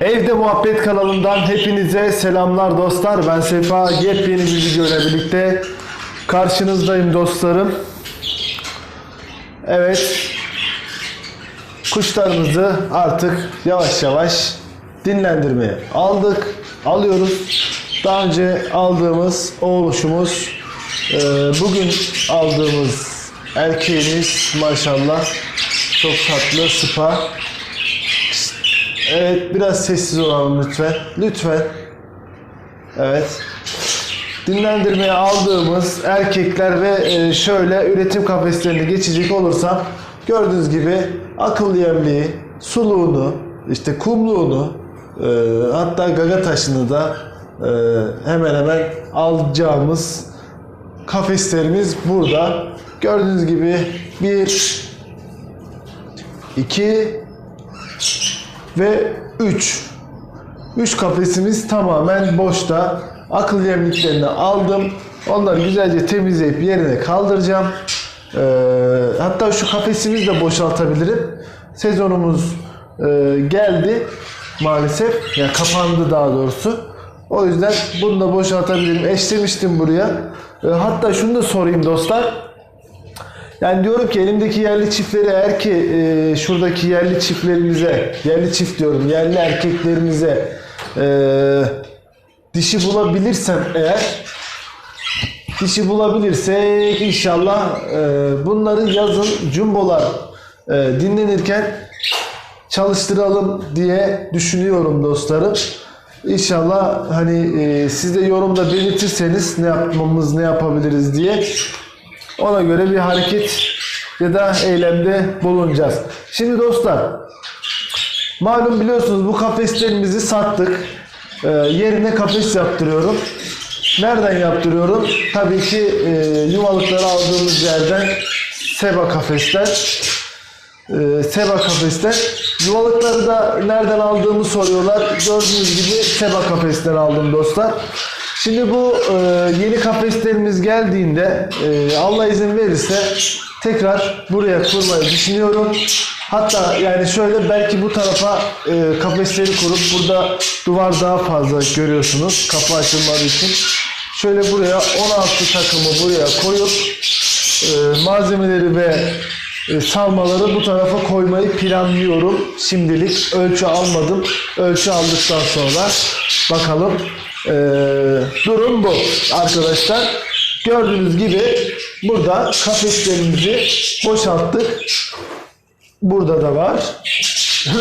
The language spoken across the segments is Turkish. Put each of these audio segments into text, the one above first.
Evde Muhabbet kanalından hepinize selamlar dostlar. Ben Sefa. Yepyeni bir video ile birlikte karşınızdayım dostlarım. Evet. Kuşlarımızı artık yavaş yavaş dinlendirmeye aldık. Alıyoruz. Daha önce aldığımız oğluşumuz e, bugün aldığımız erkeğimiz maşallah çok tatlı sıpa. Evet biraz sessiz olalım lütfen. Lütfen. Evet. Dinlendirmeye aldığımız erkekler ve e, şöyle üretim kafeslerini geçecek olursam gördüğünüz gibi akıl yemliği, suluğunu, işte kumluğunu e, hatta gaga taşını da e, hemen hemen alacağımız kafeslerimiz burada. Gördüğünüz gibi bir, iki, ve 3. 3 kafesimiz tamamen boşta. Akıl yemliklerini aldım. Onları güzelce temizleyip yerine kaldıracağım. Ee, hatta şu kafesimizi de boşaltabilirim. Sezonumuz e, geldi maalesef. Yani kapandı daha doğrusu. O yüzden bunu da boşaltabilirim. Eşlemiştim buraya. Ee, hatta şunu da sorayım dostlar. Yani diyorum ki elimdeki yerli çiftleri eğer ki e, şuradaki yerli çiftlerimize, yerli çift diyorum, yerli erkeklerimize e, dişi bulabilirsem eğer, dişi bulabilirsek inşallah e, bunları yazın jumbolar e, dinlenirken çalıştıralım diye düşünüyorum dostlarım. İnşallah hani e, siz de yorumda belirtirseniz ne yapmamız, ne yapabiliriz diye ona göre bir hareket ya da eylemde bulunacağız. Şimdi dostlar malum biliyorsunuz bu kafeslerimizi sattık. Ee, yerine kafes yaptırıyorum. Nereden yaptırıyorum? Tabii ki e, yuvalıkları aldığımız yerden Seba kafesler. Ee, Seba kafesler. Yuvalıkları da nereden aldığımı soruyorlar. Gördüğünüz gibi Seba kafesten aldım dostlar. Şimdi bu e, yeni kafeslerimiz geldiğinde e, Allah izin verirse tekrar buraya kurmayı düşünüyorum. Hatta yani şöyle belki bu tarafa e, kafesleri kurup burada duvar daha fazla görüyorsunuz kapı açılmadığı için. Şöyle buraya 16 takımı buraya koyup e, malzemeleri ve e, salmaları bu tarafa koymayı planlıyorum. Şimdilik ölçü almadım. Ölçü aldıktan sonra bakalım. E, durum bu arkadaşlar. Gördüğünüz gibi burada kafeslerimizi boşalttık. Burada da var.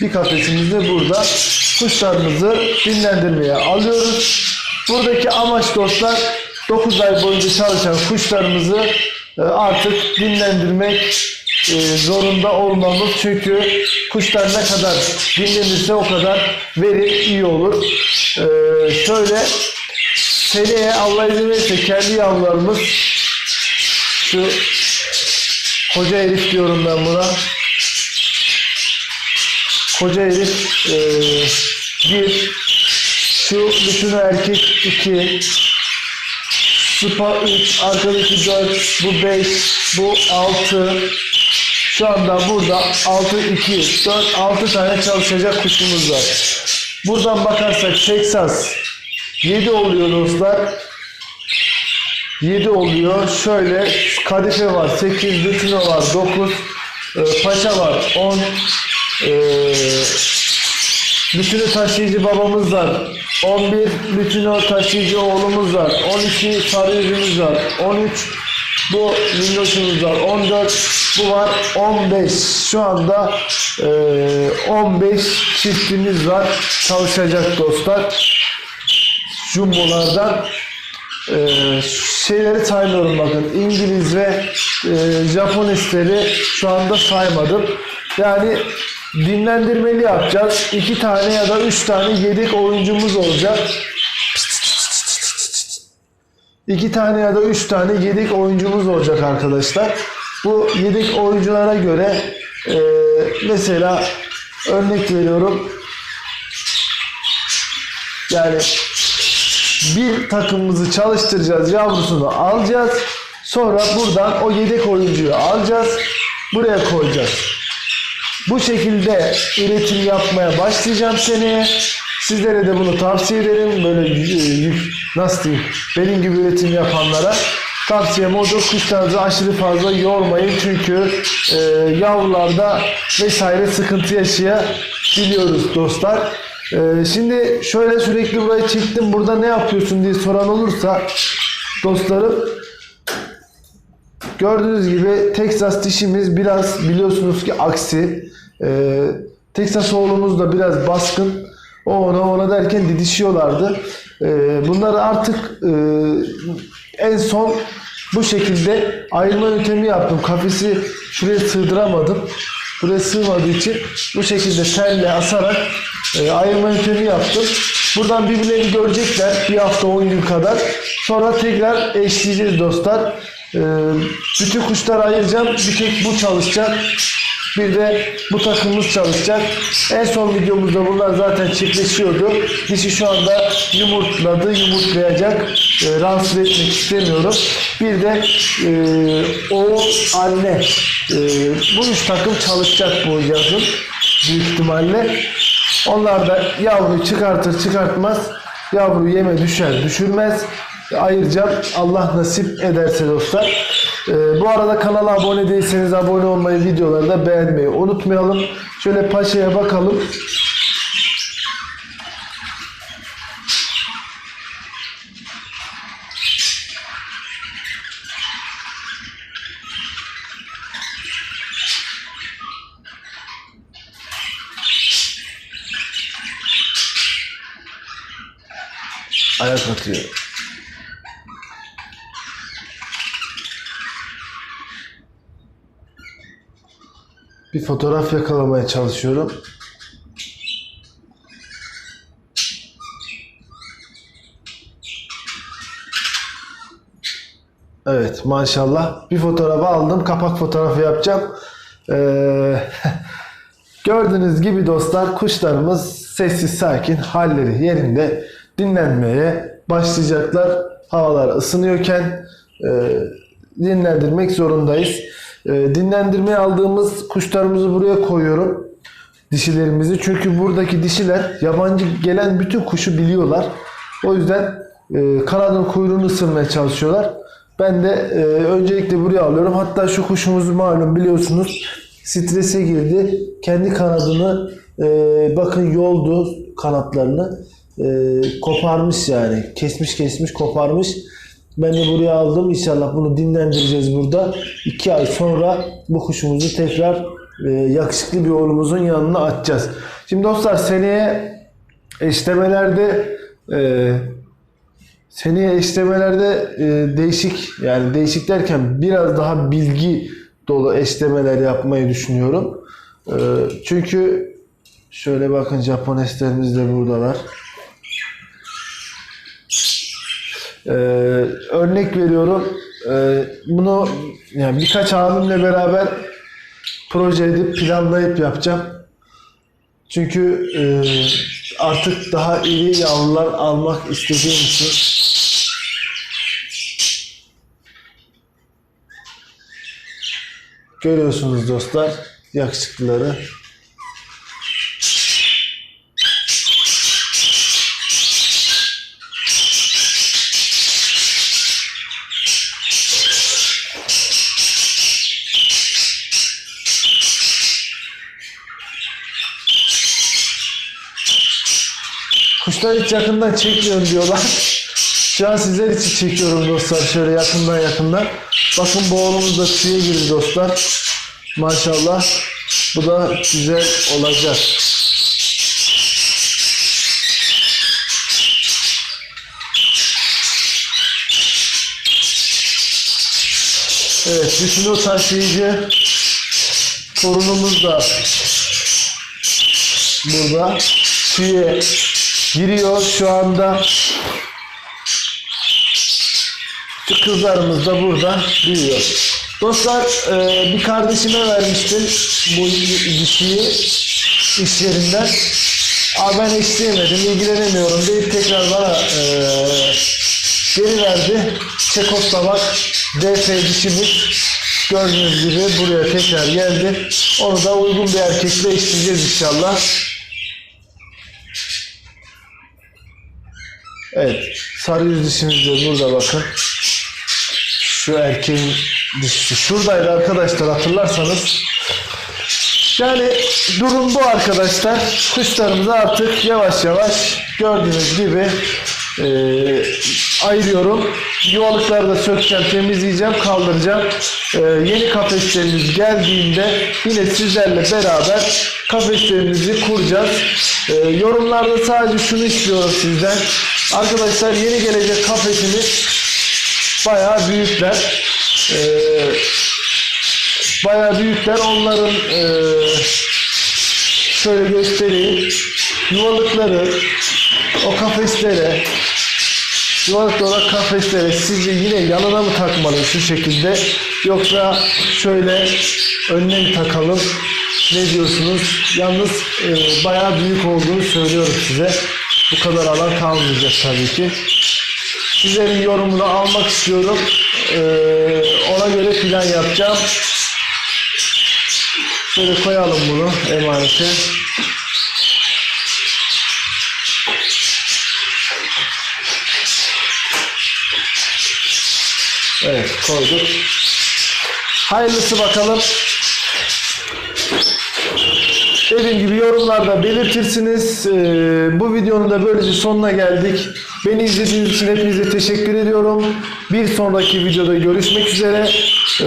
Bir kafesimiz de burada. Kuşlarımızı dinlendirmeye alıyoruz. Buradaki amaç dostlar 9 ay boyunca çalışan kuşlarımızı e, artık dinlendirmek e, zorunda olmamız. Çünkü kuşlar ne kadar dinlenirse o kadar verim iyi olur. E, şöyle seneye Allah izin verirse kendi yavrularımız şu koca herif diyorum ben buna. Koca herif e, bir şu düşünü erkek iki Spa 3, arkadaki 4, bu 5, bu 6. Şu anda burada 6, 2, 4, 6 tane çalışacak kuşumuz var. Buradan bakarsak Texas 7 oluyor dostlar. 7 oluyor. Şöyle kadife var. 8, lütino var. 9, e, paşa var. 10, e, Bütünü taşıyıcı babamız var. 11 bütünü taşıyıcı oğlumuz var. 12 sarı yüzümüz var. 13 bu minnoşumuz var. 14 bu var. 15 şu anda e, 15 çiftimiz var. Çalışacak dostlar. Jumbolardan e, şeyleri saymıyorum bakın. İngiliz ve e, Japon isteleri şu anda saymadım. Yani dinlendirmeli yapacağız. İki tane ya da üç tane yedek oyuncumuz olacak. İki tane ya da üç tane yedek oyuncumuz olacak arkadaşlar. Bu yedek oyunculara göre e, mesela örnek veriyorum. Yani bir takımımızı çalıştıracağız, yavrusunu alacağız. Sonra buradan o yedek oyuncuyu alacağız. Buraya koyacağız. Bu şekilde üretim yapmaya başlayacağım seneye. Sizlere de bunu tavsiye ederim. Böyle nasıl diyeyim benim gibi üretim yapanlara tavsiyem odur. Kuşlarınızı aşırı fazla yormayın. Çünkü e, yavrularda vesaire sıkıntı yaşayabiliyoruz dostlar. E, şimdi şöyle sürekli burayı çektim. Burada ne yapıyorsun diye soran olursa dostlarım Gördüğünüz gibi Texas dişimiz biraz biliyorsunuz ki aksi. Ee, Texas oğlumuz da biraz baskın. O ona ona derken didişiyorlardı. Ee, bunları artık e, en son bu şekilde ayırma yöntemi yaptım. Kafesi şuraya sığdıramadım. Buraya sığmadığı için bu şekilde telle asarak e, ayırma yöntemi yaptım. Buradan birbirlerini görecekler bir hafta 10 gün kadar. Sonra tekrar eşleyeceğiz dostlar. Ee, bütün kuşları ayıracağım. Bir tek bu çalışacak. Bir de bu takımımız çalışacak. En son videomuzda bunlar zaten çiftleşiyordu. Dişi şu anda yumurtladı, yumurtlayacak. Ee, rahatsız etmek istemiyorum. Bir de e, o anne. E, bu üç takım çalışacak bu yazın. Büyük ihtimalle. Onlar da yavruyu çıkartır çıkartmaz. Yavru yeme düşer düşürmez ayıracağım. Allah nasip ederse dostlar. Ee, bu arada kanala abone değilseniz abone olmayı, videoları da beğenmeyi unutmayalım. Şöyle paşaya bakalım. Ayak atıyor. Bir fotoğraf yakalamaya çalışıyorum. Evet maşallah. Bir fotoğrafı aldım. Kapak fotoğrafı yapacağım. Ee, gördüğünüz gibi dostlar kuşlarımız sessiz sakin halleri yerinde dinlenmeye başlayacaklar. Havalar ısınıyorken e, dinlendirmek zorundayız. E, dinlendirmeye aldığımız kuşlarımızı buraya koyuyorum. Dişilerimizi. Çünkü buradaki dişiler yabancı gelen bütün kuşu biliyorlar. O yüzden e, kanadın kuyruğunu ısırmaya çalışıyorlar. Ben de e, öncelikle buraya alıyorum. Hatta şu kuşumuz malum biliyorsunuz strese girdi. Kendi kanadını e, bakın yoldu kanatlarını. E, koparmış yani. Kesmiş kesmiş koparmış. Ben de buraya aldım. İnşallah bunu dinlendireceğiz burada. İki ay sonra bu kuşumuzu tekrar e, yakışıklı bir oğlumuzun yanına atacağız. Şimdi dostlar seneye eşlemelerde e, seneye eşlemelerde e, değişik yani değişik derken biraz daha bilgi dolu eşlemeler yapmayı düşünüyorum. E, çünkü şöyle bakın Japoneslerimiz de buradalar. Ee, örnek veriyorum. Ee, bunu yani birkaç abimle beraber proje edip planlayıp yapacağım. Çünkü e, artık daha iri yavrular almak istediğim için görüyorsunuz dostlar yakışıklıları. Kuşlar hiç yakından çekmiyorum diyorlar. Şu an sizler için çekiyorum dostlar. Şöyle yakından yakından. Bakın bu oğlumuz da tüye girdi dostlar. Maşallah. Bu da güzel olacak. Evet, bütün o taşıyıcı torunumuz da burada tüye giriyor şu anda. Şu kızlarımız da burada büyüyor. Dostlar e, bir kardeşime vermiştim bu dişiyi iş yerinden. Abi ben isteyemedim, ilgilenemiyorum deyip tekrar bana e, geri verdi. Çekoslovak DF dişimiz gördüğünüz gibi buraya tekrar geldi. Onu da uygun bir erkekle eşleyeceğiz inşallah. Evet. Sarı yüz de burada bakın. Şu erkeğin dişisi şuradaydı arkadaşlar hatırlarsanız. Yani durum bu arkadaşlar. Kuşlarımızı artık yavaş yavaş gördüğünüz gibi e, ayırıyorum. Yuvalıkları da sökeceğim, temizleyeceğim, kaldıracağım. E, yeni kafeslerimiz geldiğinde yine sizlerle beraber kafeslerimizi kuracağız. E, yorumlarda sadece şunu istiyorum sizden. Arkadaşlar yeni gelecek kafesimiz bayağı büyükler. E, bayağı büyükler. Onların e, şöyle göstereyim. Yuvalıkları o kafeslere yuvalık olarak kafeslere sizi yine yanına mı takmalı şu şekilde yoksa şöyle önüne mi takalım ne diyorsunuz? Yalnız e, bayağı büyük olduğunu söylüyorum size. Bu kadar alan kalmayacak tabii ki. Sizlerin yorumunu almak istiyorum. E, ona göre plan yapacağım. Şöyle koyalım bunu emanete. Evet koyduk. Hayırlısı bakalım. Dediğim gibi yorumlarda belirtirsiniz. Ee, bu videonun da böylece sonuna geldik. Beni izlediğiniz için hepinize teşekkür ediyorum. Bir sonraki videoda görüşmek üzere. Ee,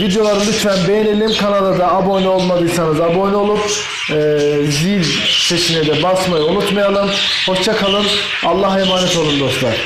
videoları lütfen beğenelim. Kanala da abone olmadıysanız abone olup e, zil sesine de basmayı unutmayalım. Hoşça kalın. Allah'a emanet olun dostlar.